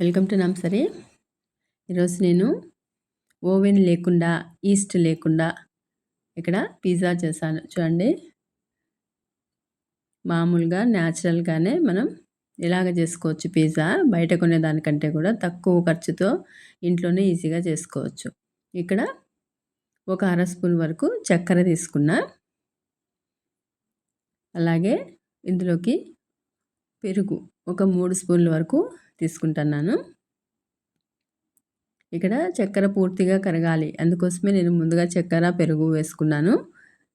Welcome to నమ్సరీ. ఈరోజు నేను oven లేకుండా ఈస్ట్ లేకుండా ఇక్కడ పిజ్జా చేశాను. చూడండి. మామూలుగా న్యాచురల్గానే మనం ఇలాగ చేసుకోవచ్చు పిజ్జా? బయట కొనేదానికంటే కూడా తక్కువ ఖర్చుతో ఇంట్లోనే ఈజీగా చేసుకోవచ్చు. ఇక్కడ ఒక అర స్పూన్ వరకు చక్కెర తీసుకున్నా. అలాగే ఇందులోకి పెరుగు. ఒక మూడు స్పూన్ల వరకు తీసుకుంటున్నాను. ఇక్కడ చక్కెర పూర్తిగా కరగాలి. అందుకోసమే నేను ముందుగా చక్కెర పెరుగు వేసుకున్నాను.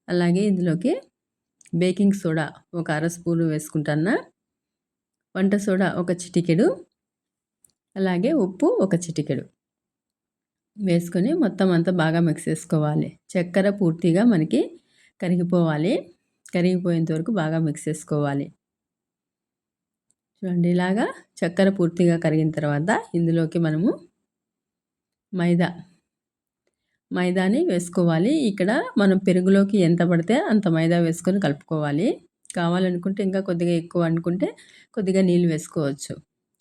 అలాగే ఇందులోకి బేకింగ్ సోడా ఒక అర స్పూను వేసుకుంటున్నా. వంట సోడా ఒక చిటికెడు. అలాగే ఉప్పు ఒక చిటికెడు. వేసుకొని మొత్తం అంతా బాగా మిక్స్ చేసుకోవాలి. చక్కెర పూర్తిగా మనకి కరిగిపోవాలి. కరిగిపోయేంత వరకు బాగా మిక్స్ చేసుకోవాలి. చూడండి ఇలాగా చక్కెర పూర్తిగా కరిగిన తర్వాత ఇందులోకి మనము మైదా మైదాని వేసుకోవాలి. ఇక్కడ మనం పెరుగులోకి ఎంత పడితే అంత మైదా వేసుకొని కలుపుకోవాలి. కావాలనుకుంటే ఇంకా కొద్దిగా ఎక్కువ అనుకుంటే కొద్దిగా నీళ్ళు వేసుకోవచ్చు.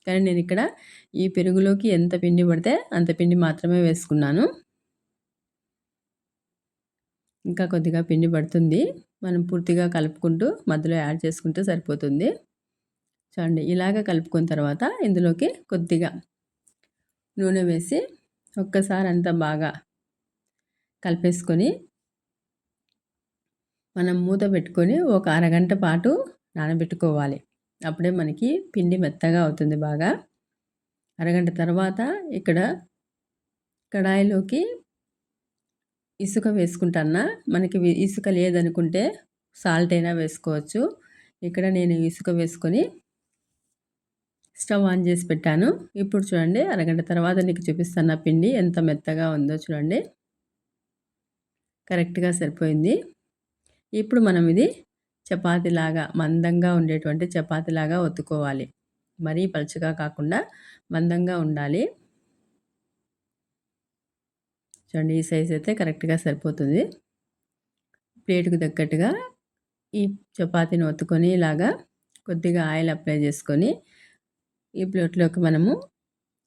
కానీ నేను ఇక్కడ ఈ పెరుగులోకి ఎంత పిండి పడితే అంత పిండి మాత్రమే వేసుకున్నాను. ఇంకా కొద్దిగా పిండి పడుతుంది. మనం పూర్తిగా కలుపుకుంటూ మధ్యలో యాడ్ చేసుకుంటే సరిపోతుంది. చూడండి ఇలాగ కలుపుకున్న తర్వాత ఇందులోకి కొద్దిగా నూనె వేసి ఒక్కసారి అంతా బాగా కలిపేసుకొని మనం మూత పెట్టుకొని ఒక అరగంట పాటు నానబెట్టుకోవాలి. అప్పుడే మనకి పిండి మెత్తగా అవుతుంది బాగా. అరగంట తర్వాత ఇక్కడ కడాయిలోకి ఇసుక వేసుకుంటానా మనకి ఇసుక లేదనుకుంటే సాల్ట్ అయినా వేసుకోవచ్చు. ఇక్కడ నేను ఇసుక వేసుకొని స్టవ్ ఆన్ చేసి పెట్టాను. ఇప్పుడు చూడండి అరగంట తర్వాత నీకు చూపిస్తున్న పిండి ఎంత మెత్తగా ఉందో చూడండి. కరెక్ట్గా సరిపోయింది. ఇప్పుడు మనం ఇది చపాతీలాగా మందంగా ఉండేటువంటి చపాతీలాగా ఒత్తుకోవాలి. మరీ పలుచగా కాకుండా మందంగా ఉండాలి. చూడండి ఈ సైజ్ అయితే కరెక్ట్గా సరిపోతుంది. ప్లేట్కు తగ్గట్టుగా ఈ చపాతీని ఒత్తుకొని ఇలాగా కొద్దిగా ఆయిల్ అప్లై చేసుకొని ఈ ప్లేట్లోకి మనము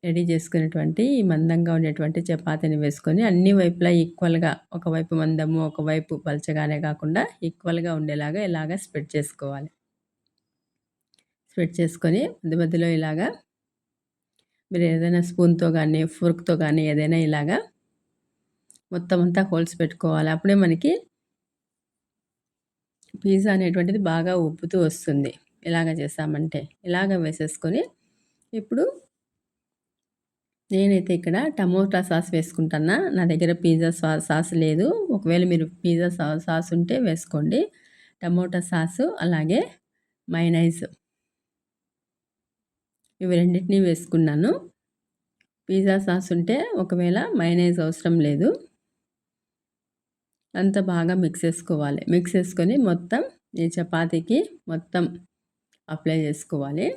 రెడీ చేసుకునేటువంటి ఈ మందంగా ఉండేటువంటి చపాతీని వేసుకొని అన్ని వైపులా ఈక్వల్గా ఒకవైపు మందము ఒకవైపు పలచగానే కాకుండా ఈక్వల్గా ఉండేలాగా ఇలాగా స్ప్రెడ్ చేసుకోవాలి. స్ప్రెడ్ చేసుకొని మధ్య మధ్యలో ఇలాగా మీరు ఏదైనా స్పూన్తో కానీ ఫోర్క్తో కానీ ఏదైనా ఇలాగా మొత్తం అంతా హోల్స్ పెట్టుకోవాలి. అప్పుడే మనకి పిజ్జా అనేటువంటిది బాగా ఉబ్బుతూ వస్తుంది. ఇలాగ చేసామంటే ఇలాగ వేసేసుకొని ఇప్పుడు నేనైతే ఇక్కడ టమోటా సాస్ వేసుకుంటున్నా. నా దగ్గర పిజ్జా సాస్ సాస్ లేదు. ఒకవేళ మీరు పిజ్జా సాస్ ఉంటే వేసుకోండి. టమోటా సాసు అలాగే మైనైజ్ ఇవి రెండింటినీ వేసుకున్నాను. పిజ్జా సాస్ ఉంటే ఒకవేళ మైనైజ్ అవసరం లేదు. అంత బాగా మిక్స్ చేసుకోవాలి. మిక్స్ చేసుకొని మొత్తం ఈ చపాతీకి మొత్తం అప్లై చేసుకోవాలి.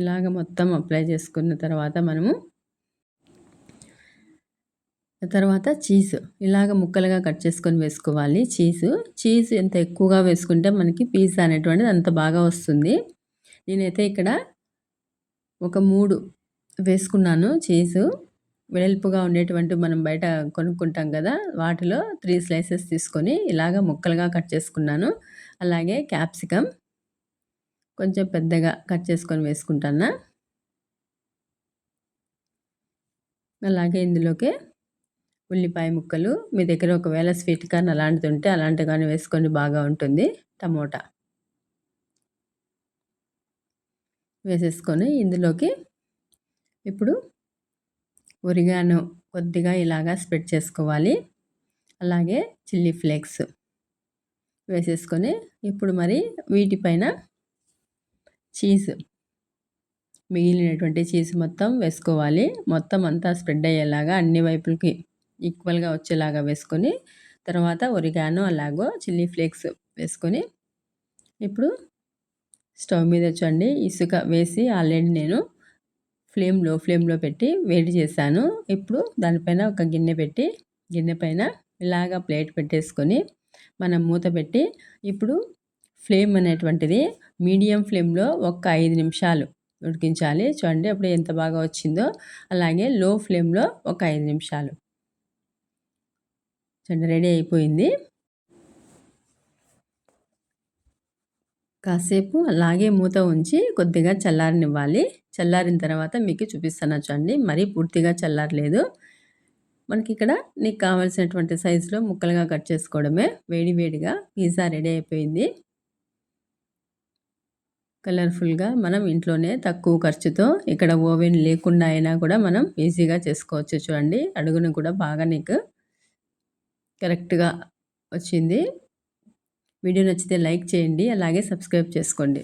ఇలాగ మొత్తం అప్లై చేసుకున్న తర్వాత మనము తర్వాత చీజ్ ఇలాగ ముక్కలుగా కట్ చేసుకొని వేసుకోవాలి. చీజ్ చీజ్ ఎంత ఎక్కువగా వేసుకుంటే మనకి పిజ్జా అనేటువంటిది అంత బాగా వస్తుంది. నేనైతే ఇక్కడ ఒక మూడు వేసుకున్నాను. చీజ్ వెడల్పుగా ఉండేటువంటి మనం బయట కొనుక్కుంటాం కదా వాటిలో త్రీ స్లైసెస్ తీసుకొని ఇలాగ ముక్కలుగా కట్ చేసుకున్నాను. అలాగే క్యాప్సికమ్ కొంచెం పెద్దగా కట్ చేసుకొని వేసుకుంటాను? అలాగే ఇందులోకి ఉల్లిపాయ ముక్కలు. మీ దగ్గర ఒకవేళ స్వీట్ కార్న్ అలాంటిది ఉంటే అలాంటివి కానీ వేసుకొని బాగా ఉంటుంది టమోటా. వేసేసుకొని ఇందులోకి ఇప్పుడు ఒరిగాను కొద్దిగా ఇలాగా స్ప్రెడ్ చేసుకోవాలి. అలాగే చిల్లీ ఫ్లేక్స్ వేసేసుకొని ఇప్పుడు మరి వీటిపైన చీజ్ మిగిలినటువంటి చీజ్ మొత్తం వేసుకోవాలి. మొత్తం అంతా స్ప్రెడ్ అయ్యేలాగా అన్ని వైపులకి ఈక్వల్గా వచ్చేలాగా వేసుకొని తర్వాత ఒరిగానో అలాగో చిల్లీ ఫ్లేక్స్ వేసుకొని ఇప్పుడు స్టవ్ మీద వచ్చండి ఇసుక వేసి ఆల్రెడీ నేను ఫ్లేమ్లో ఫ్లేమ్లో పెట్టి వేడి చేశాను. ఇప్పుడు దానిపైన ఒక గిన్నె పెట్టి గిన్నె పైన ఇలాగ ప్లేట్ పెట్టేసుకొని మనం మూత పెట్టి ఇప్పుడు ఫ్లేమ్ అనేటువంటిది మీడియం ఫ్లేమ్లో ఒక ఐదు నిమిషాలు ఉడికించాలి. చూడండి అప్పుడు ఎంత బాగా వచ్చిందో. అలాగే లో ఫ్లేమ్లో ఒక ఐదు నిమిషాలు. చూడండి రెడీ అయిపోయింది. కాసేపు అలాగే మూత ఉంచి కొద్దిగా చల్లారనివ్వాలి. చల్లారిన తర్వాత మీకు చూపిస్తాను చూడండి. మరీ పూర్తిగా చల్లారలేదు. మనకి ఇక్కడ నీకు కావాల్సినటువంటి సైజులో ముక్కలుగా కట్ చేసుకోవడమే. వేడి వేడిగా పిజ్జా రెడీ అయిపోయింది. కలర్ఫుల్గా మనం ఇంట్లోనే తక్కువ ఖర్చుతో ఇక్కడ ఓవెన్ లేకుండా అయినా కూడా మనం ఈజీగా చేసుకోవచ్చు చూడండి. అడుగును కూడా బాగా నీకు కరెక్ట్గా వచ్చింది. వీడియో నచ్చితే లైక్ చేయండి అలాగే సబ్స్క్రైబ్ చేసుకోండి.